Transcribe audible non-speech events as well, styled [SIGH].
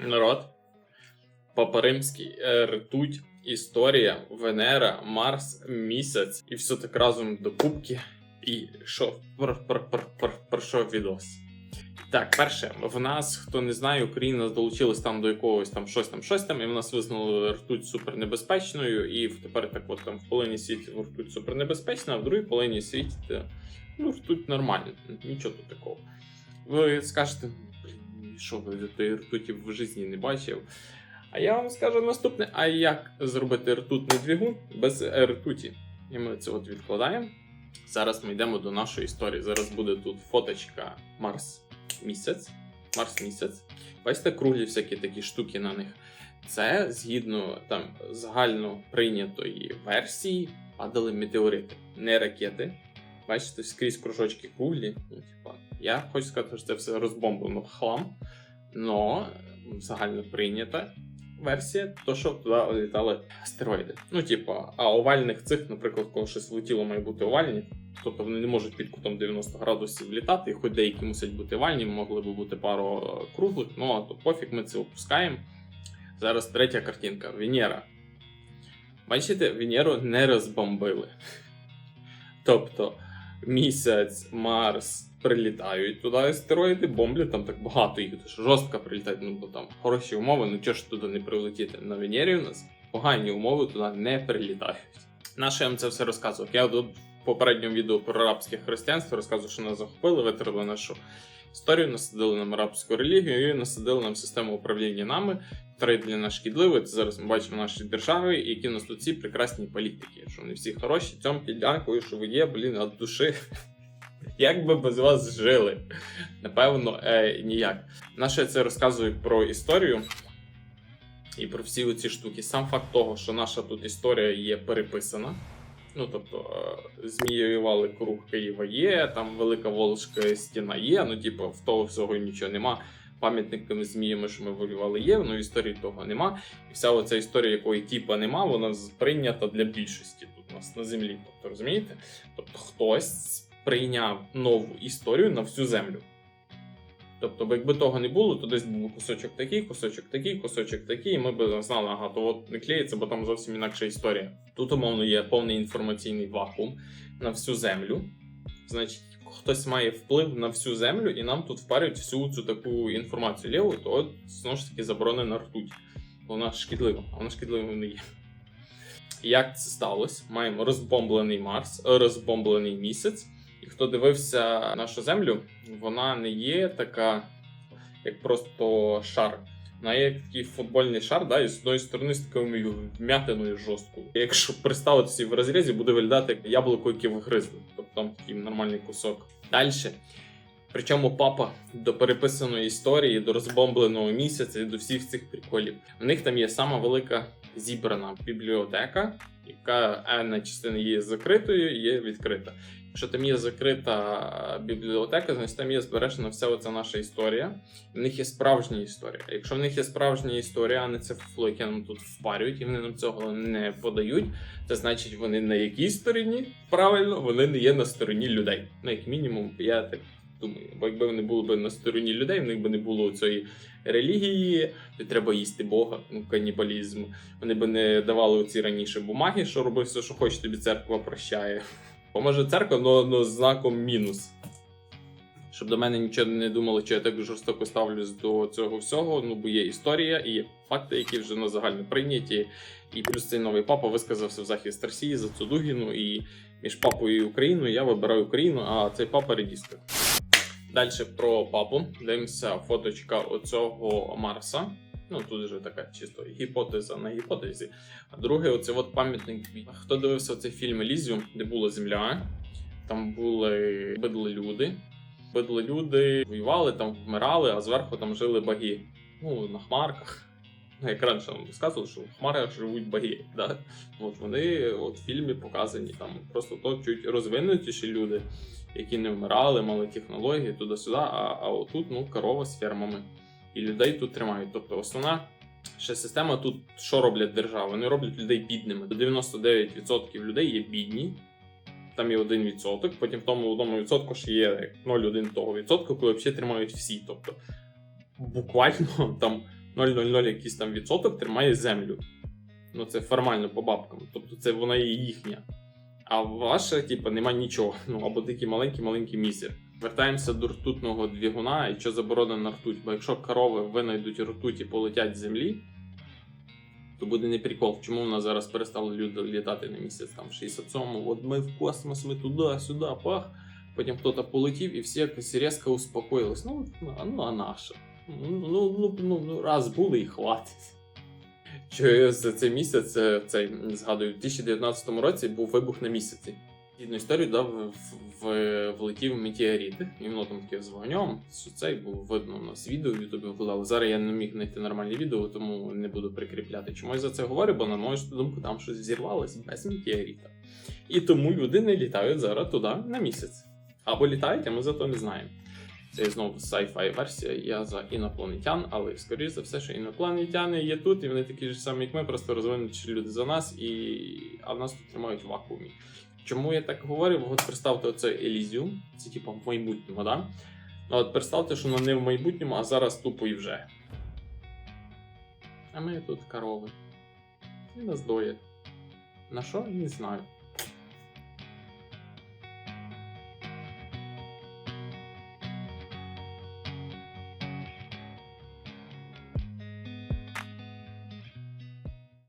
Народ. Папа Римський, е, ртуть, історія, Венера, Марс, місяць і все так разом до кубки. І що? Про, що відос? Так, перше, в нас, хто не знає, Україна долучилась там до якогось там щось там, щось там, і в нас визнали ртуть супернебезпечною, і тепер так от там в половині світу ртуть супернебезпечна, а в другій половині світі ну, ртуть нормально, нічого тут такого. Ви скажете, що тої ртуті в житті не бачив? А я вам скажу наступне: а як зробити ртутний двигун без ртуті? І ми це от відкладаємо. Зараз ми йдемо до нашої історії. Зараз буде тут фоточка Марс місяць. Марс місяць. Бачите, круглі всякі такі штуки на них. Це згідно там загально прийнятої версії падали метеорити, не ракети. Бачите, скрізь кружочки круглі. Ну, типа, я хочу сказати, що це все розбомблено в хлам. Но загально прийнята версія, то що туди літали астероїди. Ну, типа, а овальних цих, наприклад, коли щось влетіло, має бути овальні. Тобто вони не можуть під кутом 90 градусів літати, і хоч деякі мусять бути овальні, могли би бути пару круглих, ну а то пофіг, ми це опускаємо. Зараз третя картинка Венера. Бачите, Венеру не розбомбили. [LAUGHS] Тобто місяць, Марс прилітають туди астероїди, бомблять, там так багато їх дуже жорстко прилітають, ну бо там хороші умови, ну чого ж туди не прилетіти? На Венері у нас погані умови туди не прилітають. На що я вам це все розказував? Я тут в попередньому відео про арабське християнство розказував, що нас захопили, витерли нашу історію, насадили нам арабську релігію і насадили нам систему управління нами, яка для нас шкідлива. Це зараз ми бачимо в нашій державі, які в нас тут ці прекрасні політики, що вони всі хороші. Цьомки, дякую, що ви є, блін, від душі. Як би без вас жили? Напевно, е, ніяк. Наше це розказую про історію і про всі оці штуки. Сам факт того, що наша тут історія є переписана. Ну, тобто, е, зміювали круг Києва є, там Велика Волжська стіна є, ну, типу, в того всього нічого нема. Пам'ятниками зміями, що ми воювали, є, ну історії того нема. І вся оця історія, якої типа нема, вона прийнята для більшості тут у нас на землі. Тобто, розумієте? Тобто хтось прийняв нову історію на всю землю. Тобто, якби того не було, то десь був кусочок такий, кусочок такий, кусочок такий, і ми б знали, ага, то от не клеїться, бо там зовсім інакша історія. Тут, умовно, є повний інформаційний вакуум на всю землю. Значить, хтось має вплив на всю землю, і нам тут впарюють всю цю таку інформацію ліву, то от знову ж таки заборонена ртуть. Вона шкідлива, а вона шкідлива не є. Як це сталося? Маємо розбомблений Марс, розбомблений місяць. І хто дивився нашу землю, вона не є така, як просто шар. Вона є такий футбольний шар, да, і з одної сторони з такою вм'ятиною жорсткою. Якщо представитися в розрізі, буде виглядати як яблуко, яке вигризли. Тобто там такий нормальний кусок. Далі. Причому папа до переписаної історії, до розбомбленого місяця і до всіх цих приколів. У них там є сама велика зібрана бібліотека, яка енна частина є закритою, є відкрита. Якщо там є закрита бібліотека, значить там є збережена вся оця наша історія. В них є справжня історія. Якщо в них є справжня історія, а не це фуфло, яке нам тут впарюють, і вони нам цього не подають, це значить, вони на якій стороні правильно вони не є на стороні людей. Ну, як мінімум, я так думаю. Бо якби вони були б на стороні людей, в них би не було цієї релігії, де треба їсти Бога, ну канібалізм. Вони б не давали оці раніше бумаги, що робив все, що хоче, тобі церква прощає. Поможе церква, але з знаком мінус. Щоб до мене нічого не думали, що я так жорстоко ставлюсь до цього всього. Ну, бо є історія і є факти, які вже на загально прийняті. І плюс цей новий папа висказався в захист Росії за цю Дугіну. І між папою і Україною я вибираю Україну, а цей папа редістка. Далі про папу. Дивимося фоточка оцього Марса. Ну, тут вже така чисто гіпотеза на гіпотезі. А друге, оце от пам'ятник. Хто дивився цей фільм Елізіум, де була земля, там були бидли люди. Бидли люди воювали, там вмирали, а зверху там жили баги. Ну, на хмарках. Ну, як раніше нам сказали, що в хмарах живуть баги. Да? От вони от в фільмі показані там просто то чуть розвинутіші люди, які не вмирали, мали технології туди-сюди, а, а отут ну, корова з фермами і людей тут тримають. Тобто основна ще система тут що роблять держави? Вони роблять людей бідними. До 99% людей є бідні. Там є 1%, потім в тому одному відсотку ж є 0,1 того відсотку, коли взагалі тримають всі. Тобто буквально [LAUGHS] там 0,00 якийсь там відсоток тримає землю. Ну, це формально по бабкам. Тобто це вона є їхня. А ваша, типу, нема нічого. Ну, або такий маленький-маленький місяць. Вертаємося до ртутного двигуна і що заборонено ртуть. Бо якщо корови винайдуть ртуть і полетять з землі, то буде не прикол. Чому в нас зараз перестали люди літати на місяць там в 67-му, от ми в космос, ми туди, сюди, пах. Потім хтось полетів і всі якось різко успокоїлись. Ну, ну а наша? Ну, ну, ну, ну, раз були і хватить. За цей місяць, е, цей згадую, в 2019 році був вибух на місяці. Одну історію дав в, влетів метеорит, і воно там таке з вогнем. Що цей було видно у нас відео в Ютубі викладали. Зараз я не міг знайти нормальне відео, тому не буду прикріпляти. Чому я за це говорю? Бо на мою думку, там щось зірвалось без метеорита. І тому люди не літають зараз туди на місяць. Або літають, а ми зато не знаємо. Це знову sci-fi версія. Я за інопланетян, але скоріш за все, що інопланетяни є тут, і вони такі ж самі, як ми, просто розвинуті люди за нас, і... а нас тут тримають в вакуумі. Чому я так говорю? От представте оце Елізіум, це типу в майбутньому, да? Ну, От представте, що воно не в майбутньому, а зараз тупо і вже. А ми тут корови. І нас доє. На що? Не знаю.